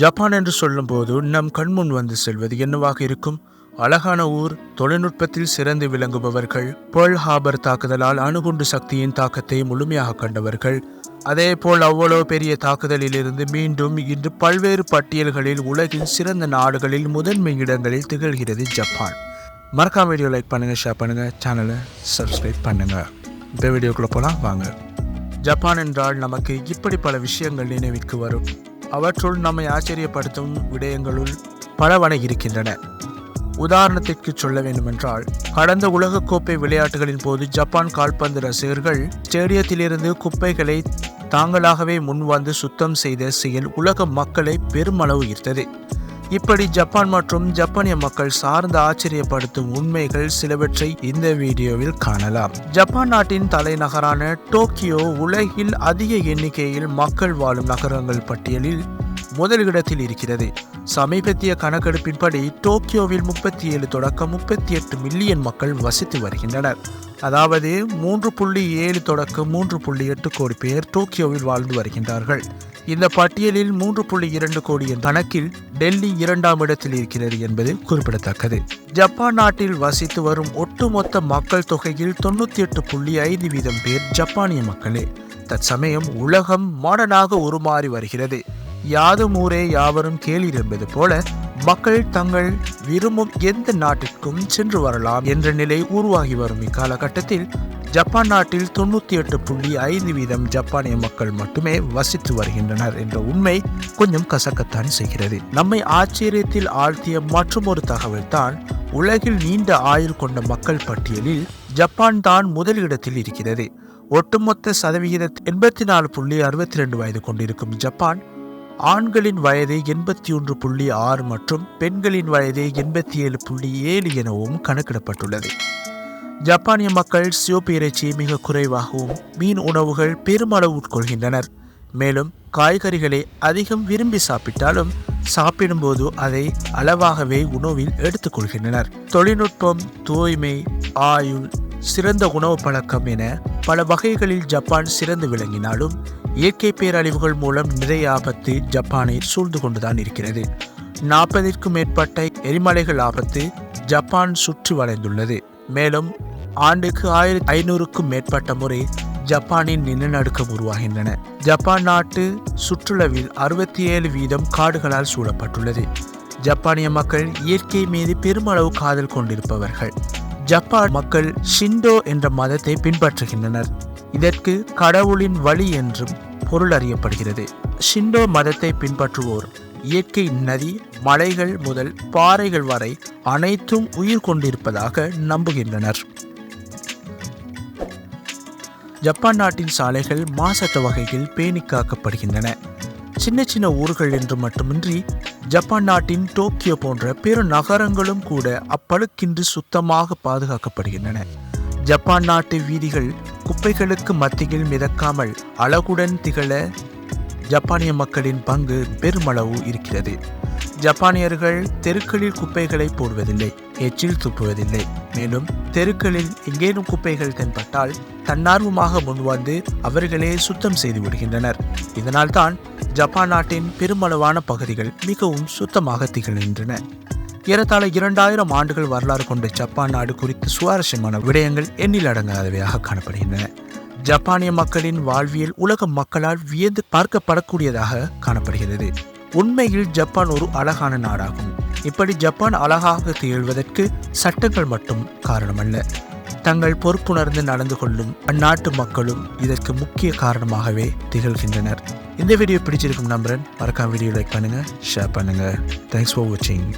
Japan என்று சொல்லும்போது நம் கண்முன் வந்து செல்வது என்னவாக இருக்கும்? அழகான ஊர் தொழில்நுட்பத்தில் சிறந்து விளங்குபவர்கள் பேர்ல் ஹாபர் தாக்குதலால் அணுகுண்டு சக்தியின் தாக்கத்தை முழுமையாக கண்டவர்கள். அதே போல் அவ்வளோ பெரிய தாக்குதலிலிருந்து மீண்டும் இன்று பல்வேறு பட்டியல்களில் உலகின் சிறந்த நாடுகளில் முதன்மை இடங்களில் திகழ்கிறது ஜப்பான். மறக்காம வீடியோ லைக் பண்ணுங்க ஷேர் பண்ணுங்க சேனலை சப்ஸ்கிரைப் பண்ணுங்க. இந்த வீடியோக்குள்ள போலாம் வாங்க. ஜப்பான் என்றால் நமக்கு இப்படி பல விஷயங்கள் நினைவிற்கு வரும். அவற்றுள் நம்மை ஆச்சரியப்படுத்தும் விடயங்களுள் பலவன இருக்கின்றன. உதாரணத்திற்கு சொல்ல வேண்டுமென்றால் கடந்த உலகக்கோப்பை விளையாட்டுகளின் போது ஜப்பான் கால்பந்து ரசிகர்கள் ஸ்டேடியத்திலிருந்து குப்பைகளை தாங்களாகவே முன்வந்து சுத்தம் செய்த செயல் உலக மக்களை பெருமளவு ஈர்த்தது. இப்படி ஜப்பான் மற்றும் ஜப்பானிய மக்கள் சார்ந்து ஆச்சரியப்படுத்தும் உண்மைகள் சிலவற்றை இந்த வீடியோவில் காணலாம். ஜப்பான் நாட்டின் தலைநகரான டோக்கியோ உலகில் அதிக எண்ணிக்கையில் மக்கள் வாழும் நகரங்கள் பட்டியலில் முதலிடத்தில் இருக்கிறது. சமீபத்திய கணக்கெடுப்பின்படி டோக்கியோவில் முப்பத்தி ஏழு தொடக்கம் முப்பத்தி எட்டு மில்லியன் மக்கள் வசித்து வருகின்றனர். அதாவது மூன்று புள்ளி ஏழு தொடக்கம் மூன்று புள்ளி எட்டு கோடி பேர் டோக்கியோவில் வாழ்ந்து வருகின்றார்கள். இந்த பட்டியலில் மூன்று புள்ளி இரண்டு கோடி என்ற கணக்கில் டெல்லி இரண்டாம் இடத்தில் இருக்கிறது என்பது குறிப்பிடத்தக்கது. ஜப்பான் நாட்டில் வசித்து வரும் ஒட்டுமொத்த மக்கள் தொகையில் தொண்ணூத்தி எட்டு புள்ளி ஐந்து வீதம் பேர் ஜப்பானிய மக்களே. தற்சமயம் உலகம் மாடனாக உருமாறி வருகிறது. யாதும் ஊரே யாவரும் கேளீர் என்பது போல மக்கள் தங்கள் விரும்பும் எந்த நாட்டிற்கும் சென்று வரலாம் என்ற நிலை உருவாகி வரும் இக்காலகட்டத்தில் ஜப்பான் நாட்டில் தொண்ணூற்றி எட்டு புள்ளி ஐந்து வீதம் ஜப்பானிய மக்கள் மட்டுமே வசித்து வருகின்றனர் என்ற உண்மை கொஞ்சம் கசக்கத்தான் செய்கிறது. நம்மை ஆச்சரியத்தில் ஆழ்த்திய மற்றொரு தகவல் தான் உலகில் நீண்ட ஆயுள் கொண்ட மக்கள் பட்டியலில் ஜப்பான் தான் முதலிடத்தில் இருக்கிறது. ஒட்டுமொத்த சதவிகித எண்பத்தி நாலு புள்ளி அறுபத்தி ரெண்டு வயது கொண்டிருக்கும் ஜப்பான் ஆண்களின் வயது எண்பத்தி ஒன்று புள்ளி ஆறு மற்றும் பெண்களின் வயது எண்பத்தி ஏழு புள்ளி ஏழு எனவும் கணக்கிடப்பட்டுள்ளது. ஜப்பானிய மக்கள் சிவப்பு இறைச்சி மிக குறைவாகவும் மீன் உணவுகள் பெருமளவு உட்கொள்கின்றனர். மேலும் காய்கறிகளை அதிகம் விரும்பி சாப்பிட்டாலும் சாப்பிடும்போது அதை அளவாகவே உணவில் எடுத்துக்கொள்கின்றனர். தொழில்நுட்பம் தூய்மை ஆயுள் சிறந்த உணவு பழக்கம் என பல வகைகளில் ஜப்பான் சிறந்து விளங்கினாலும் இயற்கை பேரழிவுகள் மூலம் நிறைய ஆபத்து ஜப்பானை சூழ்ந்து கொண்டுதான் இருக்கிறது. நாற்பதிற்கும் மேற்பட்ட எரிமலைகள் ஆபத்து ஜப்பான் சுற்றி வளைந்துள்ளது. மேலும் ஆண்டுக்கு ஆயிரத்தி ஐநூறுக்கும் மேற்பட்ட முறை ஜப்பானின் நிலநடுக்கம் உருவாகின்றன. ஜப்பான் நாட்டு சுற்றுலாவில் அறுபத்தி ஏழு வீதம் காடுகளால் சூழப்பட்டுள்ளது. ஜப்பானிய மக்கள் இயற்கை மீது பெருமளவு காதல் கொண்டிருப்பவர்கள். ஜப்பான் மக்கள் ஷிண்டோ என்ற மதத்தை பின்பற்றுகின்றனர். இதற்கு கடவுளின் வழி என்றும் பொருள் அறியப்படுகிறது. ஷிண்டோ மதத்தை பின்பற்றுவோர் இயற்கை நதி மலைகள் முதல் பாறைகள் வரை அனைத்தும் உயிர் கொண்டிருப்பதாக நம்புகின்றனர். ஜப்பான் நாட்டின் சாலைகள் மாசற்ற வகையில் பேணி காக்கப்படுகின்றன சின்ன சின்ன ஊர்கள் என்று மட்டுமின்றி ஜப்பான் நாட்டின் டோக்கியோ போன்ற பெரு நகரங்களும் கூட அப்பழுக்கின்றி சுத்தமாக பாதுகாக்கப்படுகின்றன. ஜப்பான் நாட்டு வீதிகள் குப்பைகளுக்கு மத்தியில் மிதக்காமல் அழகுடன் திகழ ஜப்பானிய மக்களின் பங்கு பெருமளவு இருக்கிறது. ஜப்பானியர்கள் தெருக்களில் குப்பைகளை போடுவதில்லை எச்சில் துப்புவதில்லை. மேலும் தெருக்களில் எங்கேனும் குப்பைகள் தென்பட்டால் தன்னார்வமாக முன்வந்து அவர்களே சுத்தம் செய்து விடுகின்றனர். இதனால் தான் ஜப்பான் நாட்டின் பெருமளவான பகுதிகள் மிகவும் சுத்தமாக திகழ்கின்றன. ஏறத்தாழ இரண்டாயிரம் ஆண்டுகள் வரலாறு கொண்ட ஜப்பான் நாடு குறித்து சுவாரஸ்யமான விடயங்கள் எண்ணில் அடங்காதவையாக காணப்படுகின்றன. ஜப்பானிய மக்களின் வாழ்வியல் உலக மக்களால் வியந்து பார்க்கப்படக்கூடியதாக காணப்படுகிறது. உண்மையில் ஜப்பான் ஒரு அழகான நாடாகும். இப்படி ஜப்பான் அழகாக திகழ்வதற்கு சட்டங்கள் மட்டும் காரணமல்ல. தங்கள் பொறுப்புணர்ந்து நடந்து கொள்ளும் அந்நாட்டு மக்களும் இதற்கு முக்கிய காரணமாகவே திகழ்கின்றனர். இந்த வீடியோ பிடிச்சிருக்கும் நம்புறேன். மறக்காம வீடியோ லைக் பண்ணுங்கள் ஷேர் பண்ணுங்கள் தேங்க்ஸ் ஃபார் வாட்சிங்